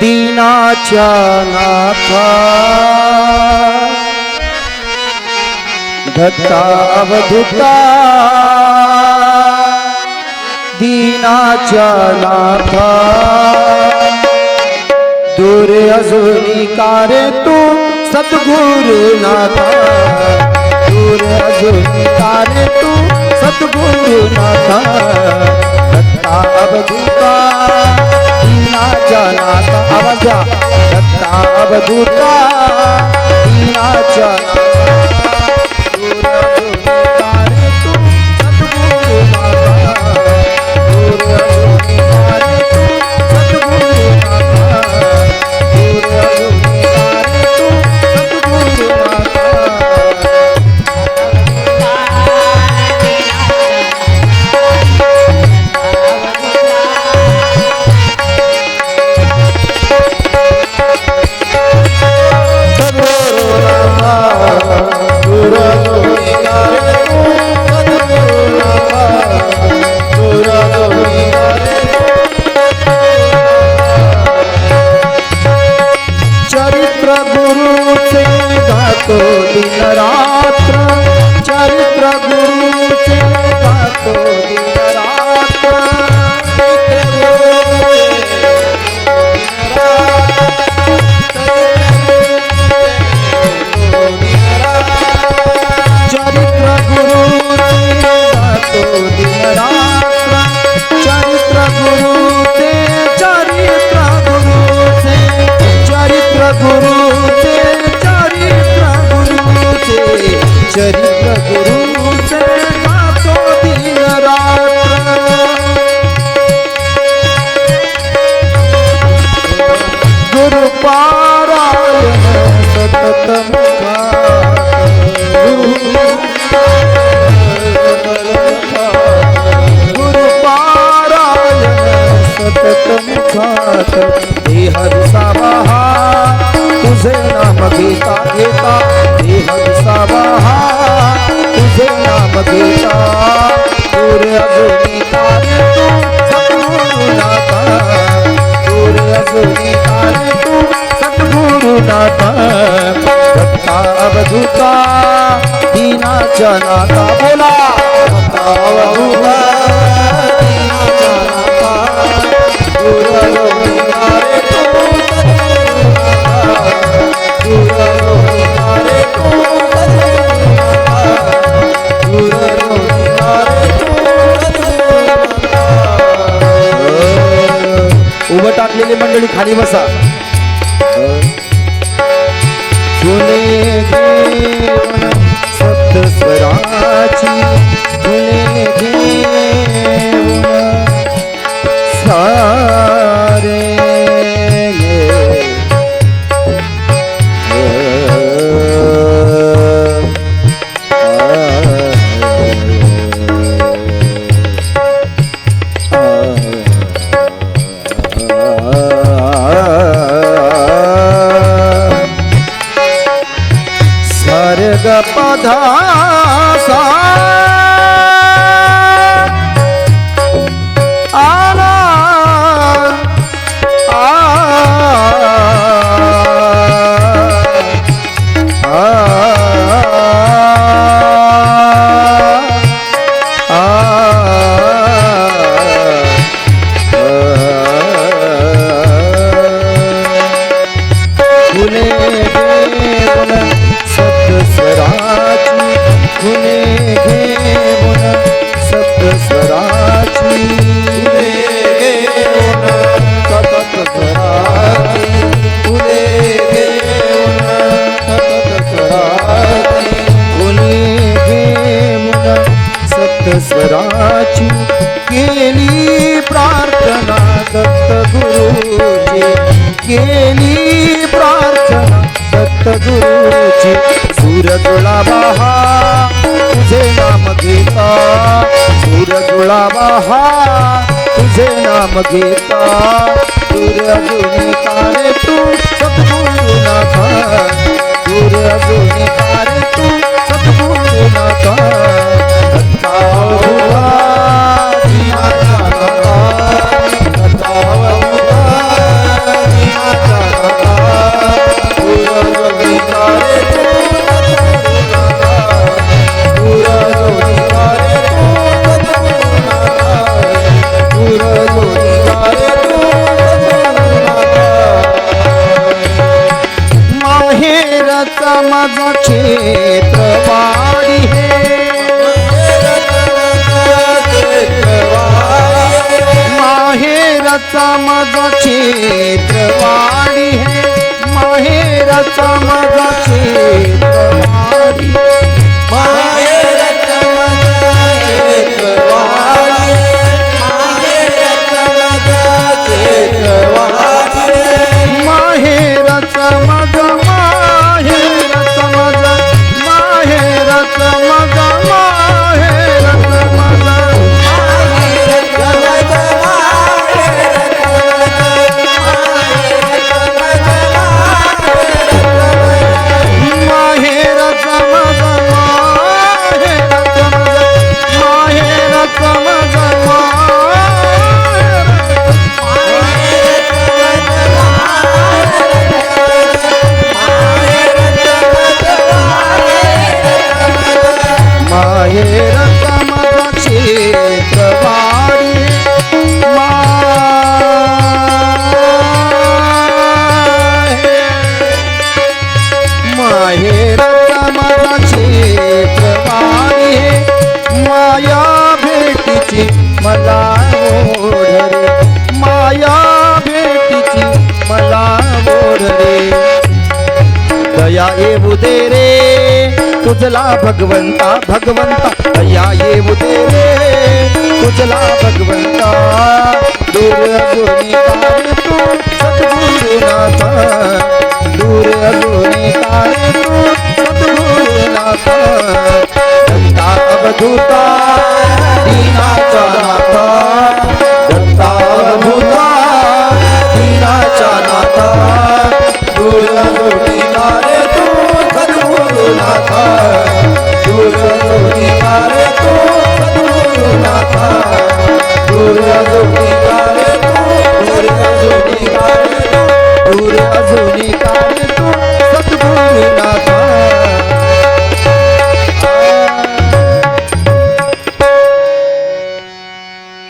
दीनाच्या नाथा दत्ता अवधुता दीनाच्या नाथा दूर अजुनी कारे तू सद्गुरुनाथा दूर अजुनी कारे तू सद्गुरुनाथा दत्ता अवधूता नाथा आवाज दत्ता अवधूता दीनाच्या तुझे दूर अजूनी कार्य तू सद्गुरुनाथा दूर अजूनी कार्य तू अवधूता दीनाच्या नाथा बोला. अवधूता उभं टाकलेली मंडळी खाली बसा सर्ग पधा सा आला ગુરુજી સૂરજોળા બહા તુજે નામ ગીતા. સૂરજોળા બહા તુજે નામ ગીતા. સૂરજ તારે તું સદગુરુ ના माझा क्षेत्रवाडी हे. माहेरचा माझा क्षेत्रवाडी येऊ दे रे. तुझला भगवंता भगवंता भैया येऊ दे रे. तुझला भगवंता दूर अजूनी काय तू सद्गुरू ना